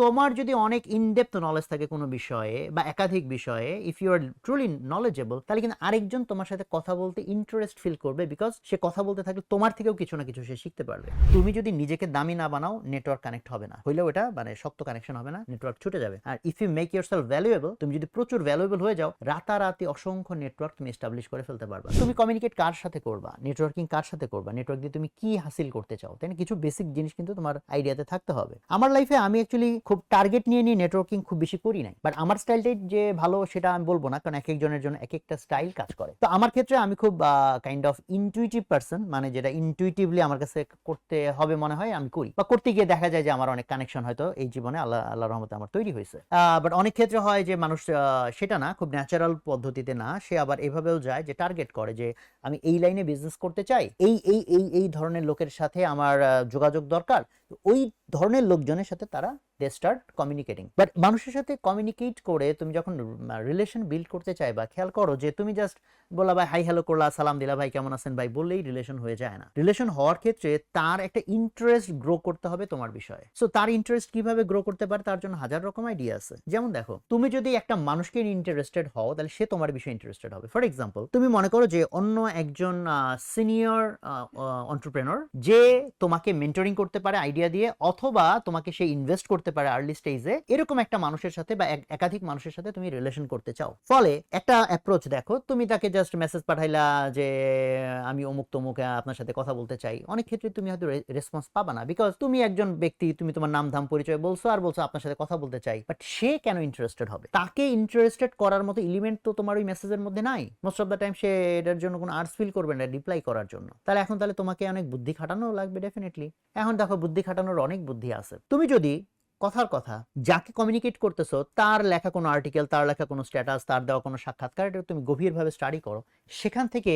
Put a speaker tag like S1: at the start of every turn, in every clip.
S1: তোমার যদি অনেক ইনডেপথ নলেজ থাকে কোনো বিষয়ে বা একাধিক বিষয়ে if you are truly knowledgeable তাহলে কিন্তু আরেকজন তোমার সাথে কথা বলতে ইন্টারেস্ট ফিল করবে বিকজ সে কথা বলতে থাকলে তোমার থেকেও কিছু না কিছু সে শিখতে পারবে। তুমি যদি নিজেকে দামি না বানাও নেটওয়ার্ক কানেক্ট হবে না। হইলেও এটা মানে শক্ত কানেকশন হবে না নেটওয়ার্ক ছুটে যাবে। আর if you make yourself valuable তুমি যদি প্রচুর ভ্যালুয়েবল হয়ে যাও, রাতারাতি অসংখ্য নেটওয়ার্ক তুমি এস্টাবলিশ করে ফেলতে পারবা। তুমি কমিউনিকেট কার সাথে করবা? নেটওয়ার্কিং কার সাথে করবা? নেটওয়ার্ক দিয়ে তুমি কি হাসিল করতে চাও? তাই না? কিছু বেসিক জিনিস কিন্তু তোমার আইডিয়াতে থাকতে হবে। আমার লাইফে আমি অ্যাকচুয়ালি খুব টার্গেট নিয়ে নিয়ে নেটওয়ার্কিং খুব বেশি করি নাই। বাট আমার স্টাইলটাই যে ভালো সেটা আমি বলব না, কারণ এক একজনের জন্য এক একটা স্টাইল কাজ করে। তো আমার ক্ষেত্রে আমি খুব কাইন্ড অফ ইনটুইটিভ পার্সন মানে যেটা ইনটুইটিভলি আমার কাছে করতে হবে মনে হয়, আমি করি। বা করতে গিয়ে দেখা যায় যে আমার অনেক কানেকশন হয়তো এই জীবনে আল্লাহ আল্লাহ রহমতে আমার তৈরি হয়েছে। বাট অনেক ক্ষেত্রে হয় যে মানুষ সেটা না, খুব ন্যাচারাল পদ্ধতিতে না, সে আবার এভাবেও যায় যে টার্গেট করে যে আমি এই লাইনে বিজনেস করতে চাই, এই এই এই এই ধরনের লোকের সাথে আমার যোগাযোগ দরকার ওই ধরনের লোকজনের সাথে তারা দে স্টার্ট কমিউনিকেটিং বাট মানুষের সাথে কমিউনিকেট করে তুমি যখন রিলেশন বিল্ড করতে চাইবা, খেয়াল করো যে তুমি জাস্ট বলা ভাই হাই হ্যালো করলা, সালাম দিলা, ভাই, কেমন আছেন? ভাই, বললেই রিলেশন হয়ে যায় না। রিলেশন হওয়ার ক্ষেত্রে তার একটা ইন্টারেস্ট গ্রো করতে হবে তোমার বিষয়ে। সো তার ইন্টারেস্ট কীভাবে গ্রো করতে পারে? তার জন্য হাজার রকম আইডিয়া আছে। যেমন দেখো, তুমি যদি একটা মানুষকে ইন্টারেস্টেড হও, তাহলে সে তোমার বিষয়ে ইন্টারেস্টেড হবে। ফর এক্সাম্পল তুমি মনে করো যে অন্য একজন সিনিয়র অন্টারপ্রেনর যে তোমাকে মেন্টরিং করতে পারে আইডিয়া দিয়ে অথবা তোমাকে সে ইনভেস্ট করতে পারে আর্লি স্টেজে এরকম একটা মানুষের সাথে বা একাধিক মানুষের সাথে তুমি রিলেশন করতে চাও। ফলে একটা অ্যাপ্রোচ দেখো, তুমি তাকে জাস্ট মেসেজ পাঠাইলা যে, আমি অমুক তমুক আপনার সাথে কথা বলতে চাই। অনেক ক্ষেত্রে তুমি হয়তো রেসপন্স পাবা না বিকজ তুমি একজন ব্যক্তি, তুমি তোমার নাম, ধাম, পরিচয় বলছো আর বলছো আপনার সাথে কথা বলতে চাই। বাট সে কেন ইন্টারেস্টেড হবে? তাকে ইন্টারেস্টেড করার মতো এলিমেন্ট তো তোমার ওই মেসেজের মধ্যে নাই। মোস্ট অফ দ্য টাইম সে এটার জন্য কোনো আর্টস ফিল করবে না রিপ্লাই করার জন্য। তাহলে এখন তাহলে তোমাকে অনেক বুদ্ধি খাটানো লাগবে ডেফিনেটলি এখন দেখো বুদ্ধি খাটানোর অনেক বুদ্ধি আছে। তুমি যদি কথার কথা যাকে কমিউনিকেট করতেছো, তার লেখা কোনো আর্টিকেল তার লেখা কোনো স্ট্যাটাস তার দেওয়া কোনো সাক্ষাৎকার, এটা তুমি গভীরভাবে স্টাডি করো। সেখান থেকে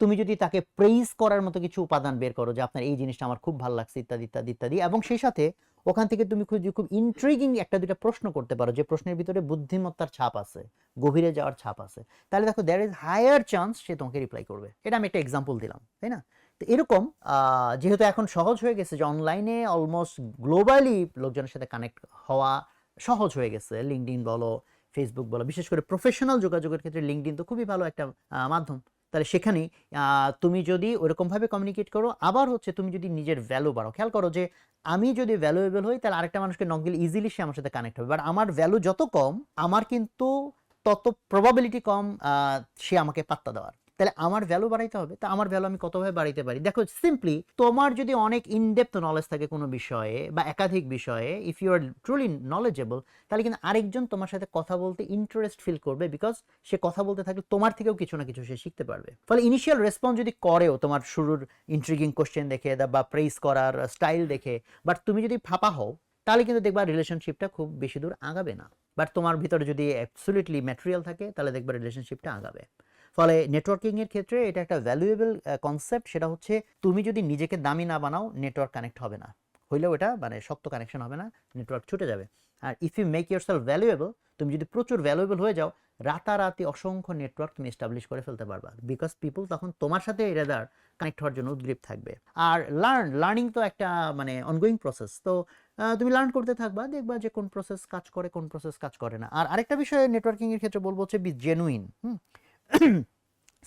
S1: তুমি যদি তাকে প্রেইজ করার মতো কিছু উপাদান বের করো যে আপনার এই জিনিসটা আমার খুব ভালো লাগছে, ইত্যাদি ইত্যাদি ইত্যাদি, এবং সেই সাথে ওখান থেকে তুমি খুব খুব ইন্ট্রিগিং একটা দুটা প্রশ্ন করতে পারো যে প্রশ্নের ভিতরে বুদ্ধিমত্তার ছাপ আছে, গভীরে যাওয়ার ছাপ আছে। তাহলে দেখো দ্যার ইজ হায়ার চান্স সে তোমাকে রিপ্লাই করবে। এটা আমি একটা এক্সাম্পল দিলাম, তাই না? তো এরকম যেহেতু এখন সহজ হয়ে গেছে যে অনলাইনে অলমোস্ট গ্লোবালি লোকজনের সাথে কানেক্ট হওয়া সহজ হয়ে গেছে। লিঙ্কডিন বলো ফেসবুক বলো, বিশেষ করে প্রফেশনাল যোগাযোগের ক্ষেত্রে লিঙ্কডিন তো খুবই ভালো একটা মাধ্যম। তাহলে সেখানে তুমি যদি ওরকমভাবে কমিউনিকেট করো, আবার হচ্ছে তুমি যদি নিজের ভ্যালু বাড়াও। খেয়াল করো যে আমি যদি ভ্যালুয়েবল হই, তাহলে আরেকটা মানুষকে নক ইজিলি সে আমার সাথে কানেক্ট হবে। বাট আমার ভ্যালু যত কম, আমার কিন্তু তত প্রবাবিলিটি কম সে আমাকে পাত্তা দেওয়ার। তাহলে আমার ভ্যালু বাড়াইতে হবে, তা আমার ভ্যালু আমি কতভাবে বাড়াইতে পারি? দেখো সিম্পলি তোমার যদি অনেক ইনডেপথ নলেজ থাকে কোনো বিষয়ে বা একাধিক বিষয়ে if you are truly knowledgeable তাহলে কিন্তু আরেকজন তোমার সাথে কথা বলতে ইন্টারেস্ট ফিল করবে বিকজ সে কথা বলতে থাকলে তোমার থেকেও কিছু না কিছু সে শিখতে পারবে। ফলে ইনিশিয়াল রেসপন্স যদি করেও তোমার শুরুর ইন্ট্রিগিং কোশ্চেন দেখে বা প্রেস করার স্টাইল দেখে বাট তুমি যদি ফাঁপা হও, তাহলে কিন্তু দেখবা রিলেশনশিপটা খুব বেশি দূর আগাবে না। বাট তোমার ভিতরে যদি অ্যাবসলিউটলি ম্যাটেরিয়াল থাকে, তাহলে দেখবা রিলেশনশিপটা আগাবে। ফলে নেটওয়ার্কিং এর ক্ষেত্রে এটা একটা ভ্যালুয়েবল কনসেপ্ট সেটা হচ্ছে তুমি যদি নিজেকে দামি না বানাও নেটওয়ার্ক কানেক্ট হবে না। হইলেও এটা মানে শক্ত কানেকশন হবে না নেটওয়ার্ক ছুটে যাবে। আর if you make yourself valuable তুমি যদি প্রচুর ভ্যালুয়েবল হয়ে যাও, রাতারাতি অসংখ্য নেটওয়ার্ক তুমি এস্টাবলিশ করে ফেলতে পারবা। বিকজ পিপল তখন তোমার সাথে রেদার কানেক্ট হওয়ার জন্য উদ্গ্রীব থাকবে। আর লার্ন লার্নিং তো একটা মানে অনগোয়িং প্রসেস তো তুমি লার্ন করতে থাকবা, দেখবা যে কোন প্রসেস কাজ করে, কোন প্রসেস কাজ করে না। আর আরেকটা বিষয়ে নেটওয়ার্কিং এর ক্ষেত্রে বলব হচ্ছে বি জেনুইন হুম?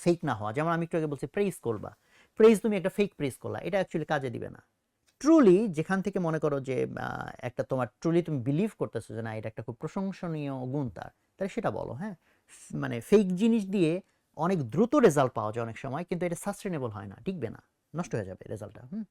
S1: ফেক না হওয়া। যেমন আমি একটু আগে বলছি প্রেস করবা। প্রেস তুমি একটা ফেক প্রেস করলা, এটা অ্যাকচুয়ালি কাজে দিবে না। ট্রুলি যেখান থেকে মনে করো যে একটা তোমার ট্রুলি তুমি বিলিভ করতেছো যে, না, এটা একটা খুব প্রশংসনীয় গুণ তার, তাহলে সেটা বলো হ্যাঁ? মানে ফেক জিনিস দিয়ে অনেক দ্রুত রেজাল্ট পাওয়া যায় অনেক সময়, কিন্তু এটা সাস্টেনেবল হয় না, টিকবে না, নষ্ট হয়ে যাবে রেজাল্টটা হুম?